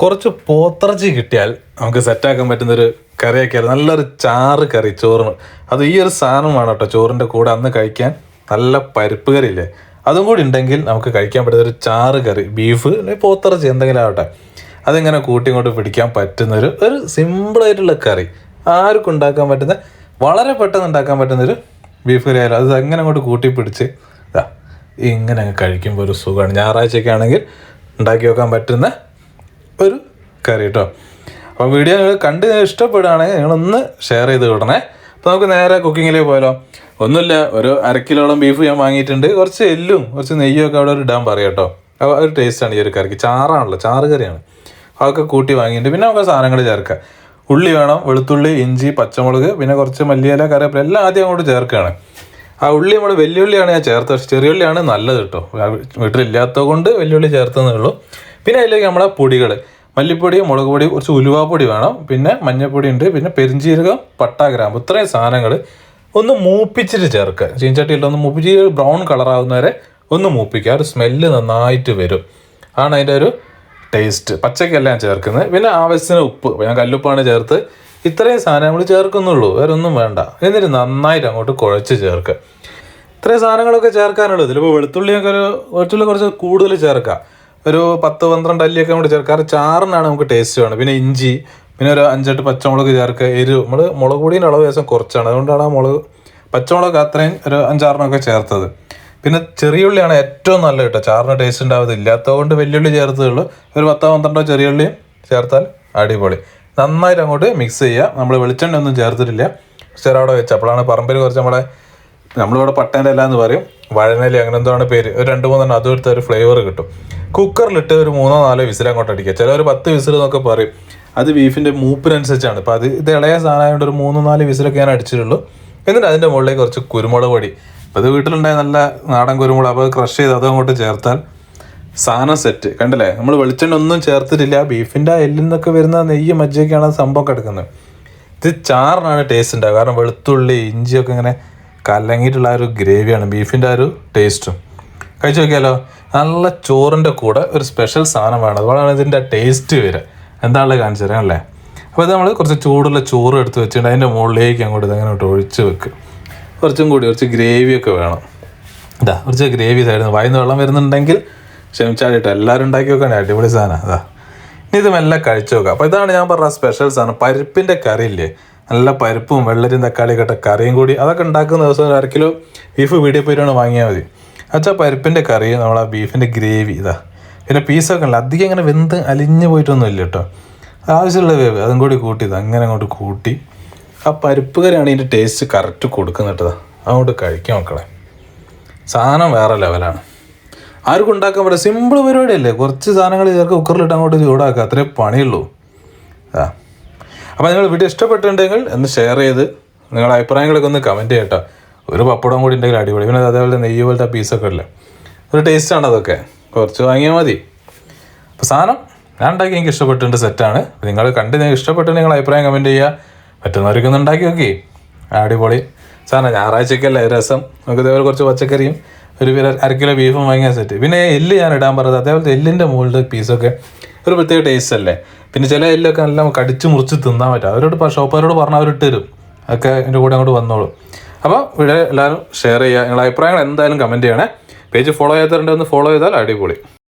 കുറച്ച് പോത്തിറച്ചി കിട്ടിയാൽ നമുക്ക് സെറ്റാക്കാൻ പറ്റുന്നൊരു ആയിരുന്നു. നല്ലൊരു ചാറ് കറി ചോറിന്. അത് ഈ ഒരു സാധനം വേണം കേട്ടോ ചോറിന്റെ കൂടെ അന്ന് കഴിക്കാൻ. നല്ല പരിപ്പ് കറി ഇല്ലേ അതും കൂടി ഉണ്ടെങ്കിൽ നമുക്ക് കഴിക്കാൻ പറ്റുന്ന ഒരു ചാറ് കറി ബീഫ് പോത്തിറച്ചി എന്തെങ്കിലും ആവട്ടെ. അതിങ്ങനെ കൂട്ടി കൊണ്ട് പിടിക്കാൻ പറ്റുന്നൊരു ഒരു സിമ്പിളായിട്ടുള്ള കറി. ആർക്കും ഉണ്ടാക്കാൻ പറ്റുന്ന വളരെ പെട്ടെന്ന് ഉണ്ടാക്കാൻ പറ്റുന്നൊരു ബീഫ് കറി ആയാലും അത് അങ്ങനെ അങ്ങോട്ട് കൂട്ടി പിടിച്ച് ഇങ്ങനെ കഴിക്കുമ്പോൾ ഒരു സുഖമാണ്. ഞായറാഴ്ചയൊക്കെ ആണെങ്കിൽ ഉണ്ടാക്കി വെക്കാൻ പറ്റുന്ന ഒരു കറി കേട്ടോ അപ്പോൾ വീഡിയോ നിങ്ങൾ കണ്ട് ഇഷ്ടപ്പെടുകയാണെങ്കിൽ നിങ്ങളൊന്ന് ഷെയർ ചെയ്ത് വിടണേ. അപ്പോൾ നമുക്ക് നേരെ കുക്കിങ്ങിലേ പോയാലോ. ഒന്നുമില്ല ഒരു അര കിലോളം ബീഫ് ഞാൻ വാങ്ങിയിട്ടുണ്ട്. കുറച്ച് എല്ലും കുറച്ച് നെയ്യും ഒക്കെ അവിടെ ഇടാൻ പറയാം കേട്ടോ അപ്പോൾ ഒരു ടേസ്റ്റാണ് ഈ ഒരു കറിക്ക്. ചാറാണല്ലോ ചാറ് കറിയാണ്. അതൊക്കെ കൂട്ടി വാങ്ങിയിട്ട് പിന്നെ നമുക്ക് സാധനങ്ങൾ ചേർക്കാം. ഉള്ളി വേണം വെളുത്തുള്ളി ഇഞ്ചി പച്ചമുളക് പിന്നെ കുറച്ച് മല്ലിയില കറിവേപ്പില എല്ലാം ആദ്യം അങ്ങോട്ട് ചേർക്കുകയാണ്. ആ ഉള്ളി നമ്മൾ വെല്ലുള്ളിയാണ് ഞാൻ ചേർത്തത്. ചെറിയ ചെറിയുള്ളിയാണ് നല്ലത് കേട്ടോ വീട്ടിലില്ലാത്തത് കൊണ്ട് വെല്ലുള്ളി ചേർത്തതേ ഉള്ളൂ. പിന്നെ അതിലേക്ക് നമ്മളെ പൊടികൾ മല്ലിപ്പൊടി മുളക് പൊടി കുറച്ച് ഉലുവാപ്പൊടി വേണം. പിന്നെ മഞ്ഞൾപ്പൊടി ഉണ്ട്. പിന്നെ പെരിഞ്ചീരകം പട്ട ഗ്രാമ്പ് ഇത്രയും സാധനങ്ങൾ ഒന്ന് മൂപ്പിച്ചിട്ട് ചേർക്കുക. ചീൻചട്ടിയിൽ ഒന്ന് മൂപ്പിച്ച് ബ്രൗൺ കളറാവുന്നവരെ ഒന്ന് മൂപ്പിക്കുക. ഒരു സ്മെല്ല് നന്നായിട്ട് വരും. ആണ് അതിന്റെ ഒരു ടേസ്റ്റ്. പച്ചക്കെല്ലാം ചേർക്കുന്നത്. പിന്നെ ആവശ്യത്തിന് ഉപ്പ്. ഞാൻ കല്ലുപ്പാണ് ചേർത്ത് ഇത്രയും സാധനം നമ്മൾ ചേർക്കുന്നുള്ളൂ. വേറെ ഒന്നും വേണ്ട. എന്നിട്ട് നന്നായിട്ട് അങ്ങോട്ട് കുഴച്ച് ചേർക്കുക. ഇത്രയും സാധനങ്ങളൊക്കെ ചേർക്കാനുള്ളത് ഇതിലിപ്പോൾ വെളുത്തുള്ളിയൊക്കെ ഒരു വെളുത്തുള്ളി കുറച്ച് കൂടുതൽ ചേർക്കാം. ഒരു പത്ത് പന്ത്രണ്ട് അല്ലിയൊക്കെ കൂടി ചേർക്കാറ് കാരണം ചാറിനാണ് നമുക്ക് ടേസ്റ്റ് വേണം പിന്നെ ഇഞ്ചി പിന്നെ ഒരു അഞ്ചെട്ട് പച്ചമുളക് ചേർക്കുക. എരിവ്. നമ്മൾ മുളക് പൊടിയുടെ അളവ് ദിവസം കുറച്ചാണ്. അതുകൊണ്ടാണ് ആ മുളക് പച്ചമുളക് അത്രയും ഒരു അഞ്ചാറിനൊക്കെ ചേർത്തത്. പിന്നെ ചെറിയുള്ളിയാണ് ഏറ്റവും നല്ല കേട്ടോ. ചാറിന് ടേസ്റ്റ് ഉണ്ടാവത് ഇല്ലാത്തതുകൊണ്ട് ചേർത്തേ ഉള്ളൂ ഒരു പത്തോ പന്ത്രണ്ടോ ചെറിയുള്ളിയും ചേർത്താൽ അടിപൊളി. നന്നായിട്ട് അങ്ങോട്ട് മിക്സ് ചെയ്യുക. നമ്മൾ വെളിച്ചെണ്ണ ഒന്നും ചേർത്തിട്ടില്ല ചെറുവിടെ വെച്ച്. അപ്പോഴാണ് പറമ്പിൽ കുറച്ച് നമ്മുടെ നമ്മളിവിടെ പട്ടേന്റെ അല്ല എന്ന് പറയും. വഴനലി അങ്ങനെ എന്തോ ആണ് പേര്. ഒരു രണ്ട് മൂന്നെണ്ണം അതും എടുത്ത ഒരു ഫ്ലേവർ കിട്ടും. കുക്കറിലിട്ട് ഒരു മൂന്നോ നാലോ വിസിൽ അങ്ങോട്ട് അടിക്കുക. ചില ഒരു പത്ത് വിസിൽ എന്നൊക്കെ പറയും. അത് ബീഫിന്റെ മൂപ്പിനനുസരിച്ചാണ്. ഇപ്പോൾ അത് ഇത് ഇളയ സാധനമായതുകൊണ്ട് ഒരു മൂന്ന് നാല് വിസിലൊക്കെ ഞാൻ അടിച്ചിട്ടുള്ളൂ. എന്നിട്ട് അതിന്റെ മുകളിലേക്ക് കുറച്ച് കുരുമുളക് പൊടി. അപ്പോൾ ഇത് വീട്ടിലുണ്ടായ നല്ല നാടൻ കുരുമുളക്. അപ്പോൾ ക്രഷ് ചെയ്ത് അതും അങ്ങോട്ട് ചേർത്താൽ സാധനം സെറ്റ് കണ്ടില്ലേ? നമ്മൾ വെളിച്ചെണ്ണ ഒന്നും ചേർത്തിട്ടില്ല. ബീഫിന്റെ എല്ലിൽ നിന്നൊക്കെ വരുന്ന നെയ്യ് മജ്ജയൊക്കെയാണ് സംഭവം കിടക്കുന്നത് ഇത് ചാറിനാണ് ടേസ്റ്റ് ഉണ്ടാവുക. കാരണം വെളുത്തുള്ളി ഇഞ്ചിയൊക്കെ ഇങ്ങനെ കലങ്ങിയിട്ടുള്ള ആ ഒരു ഗ്രേവിയാണ് ബീഫിന്റെ ആ ഒരു ടേസ്റ്റും. കഴിച്ചു നോക്കിയാലോ നല്ല ചോറിന്റെ കൂടെ ഒരു സ്പെഷ്യൽ സാധനം വേണം. അതുകൊണ്ടാണ് ഇതിന്റെ ടേസ്റ്റ് വരിക. എന്താണല്ലോ കാണിച്ചു തരാം അല്ലേ? അപ്പോൾ ഇത് നമ്മൾ കുറച്ച് ചൂടുള്ള ചോറ് എടുത്ത് വെച്ചിട്ട് അതിന്റെ മുകളിലേക്ക് അങ്ങോട്ട് ഇത് അങ്ങനെ ഒഴിച്ച് വെക്ക്. കുറച്ചും കൂടി കുറച്ച് ഗ്രേവിയൊക്കെ വേണം. ഇതാ കുറച്ച് ഗ്രേവി സൈഡിൽ വായിന്ന് വെള്ളം വരുന്നുണ്ടെങ്കിൽ ക്ഷമിച്ചാലിട്ട് എല്ലാവരും ഉണ്ടാക്കി വെക്കണേ. അടിപൊളി സാധനം. അതാ ഇനി ഇത് മെല്ലെ കഴിച്ചു നോക്കാം. അപ്പോൾ ഇതാണ് ഞാൻ പറഞ്ഞ സ്പെഷ്യൽ സാധനം. പരിപ്പിന്റെ കറി ഇല്ലേ? നല്ല പരിപ്പും വെള്ളരിയും തക്കാളി കട്ട കറിയും കൂടി അതൊക്കെ ഉണ്ടാക്കുന്ന ദിവസം ഒരു അര കിലോ ബീഫ് വീഡിയോ പോയിട്ടാണ് വാങ്ങിയാൽ മതി. അച്ഛാ പരിപ്പിന്റെ കറി നമ്മളാ ബീഫിന്റെ ഗ്രേവി ഇതാ. പിന്നെ പീസൊക്കെ ഉണ്ട് അധികം ഇങ്ങനെ വെന്ത് അലിഞ്ഞു പോയിട്ടൊന്നും ഇല്ല കേട്ടോ. ആവശ്യമുള്ള വേവ് അതും കൂടി കൂട്ടി ഇത് അങ്ങനെ അങ്ങോട്ട് കൂട്ടി. ആ പരിപ്പ് കറിയാണ് ഇതിന്റെ ടേസ്റ്റ് കറക്റ്റ് കൊടുക്കുന്നത് കേട്ടതാ അങ്ങോട്ട് കഴിക്കാൻ മക്കളെ. സാധനം വേറെ ലെവലാണ് ആർക്കും ഉണ്ടാക്കാൻ പറ്റില്ല സിമ്പിൾ പരിപാടിയല്ലേ. കുറച്ച് സാധനങ്ങൾ ചേർക്ക് കുക്കറിലിട്ട് അങ്ങോട്ട് ചൂടാക്കുക അത്രേ പണിയുള്ളൂ. ആ അപ്പോൾ നിങ്ങൾ വീഡിയോ ഇഷ്ടപ്പെട്ടിട്ടുണ്ടെങ്കിൽ ഒന്ന് ഷെയർ ചെയ്ത് നിങ്ങളുടെ അഭിപ്രായങ്ങളൊക്കെ ഒന്ന് കമന്റ് ചെയ്യട്ടോ. ഒരു പപ്പടം കൂടി ഉണ്ടെങ്കിൽ അടിപൊളി. പിന്നെ അതേപോലെ നെയ്യ് പോലത്തെ പീസൊക്കെ ഇല്ലേ? ഒരു ടേസ്റ്റാണ് അതൊക്കെ. കുറച്ച് വാങ്ങിയാൽ മതി. അപ്പോൾ സാധനം ഞാൻ ഉണ്ടാക്കി എനിക്ക് ഇഷ്ടപ്പെട്ടിട്ടുണ്ട് സെറ്റാണ് നിങ്ങൾ കണ്ട് നിങ്ങൾ ഇഷ്ടപ്പെട്ട് നിങ്ങൾ അഭിപ്രായം കമന്റ് ചെയ്യുക. മറ്റുന്നവർക്ക് ഒന്ന് ഉണ്ടാക്കി നോക്കി. അടിപൊളി. സാറിന് ഞായറാഴ്ചക്കല്ലേ രസം. നമുക്ക് ഇതേപോലെ കുറച്ച് പച്ചക്കറിയും ഒരു അര കിലോ ബീഫും വാങ്ങിയാൽ സെറ്റ് പിന്നെ എല്ല് ഞാൻ ഇടാൻ പറഞ്ഞത് അതേപോലത്തെ എല്ലിന്റെ മുകളിൽ പീസൊക്കെ ഒരു പ്രത്യേക ടേസ്റ്റ് അല്ലേ? പിന്നെ ചില എല്ലൊക്കെ എല്ലാം കടിച്ചു മുറിച്ച് തിന്നാൻ പറ്റും. അവരോട് ഷോപ്പുകാരോട് പറഞ്ഞാൽ അവരിട്ട് തരും ഒക്കെ എന്റെ കൂടെ അങ്ങോട്ട് വന്നോളും. അപ്പോൾ ഇവിടെ എല്ലാവരും ഷെയർ ചെയ്യുക. നിങ്ങളുടെ അഭിപ്രായങ്ങൾ എന്തായാലും കമന്റ് ചെയ്യണേ. പേജ് ഫോളോ ചെയ്യാത്തവരുണ്ടെന്ന് ഫോളോ ചെയ്താൽ അടിപൊളി.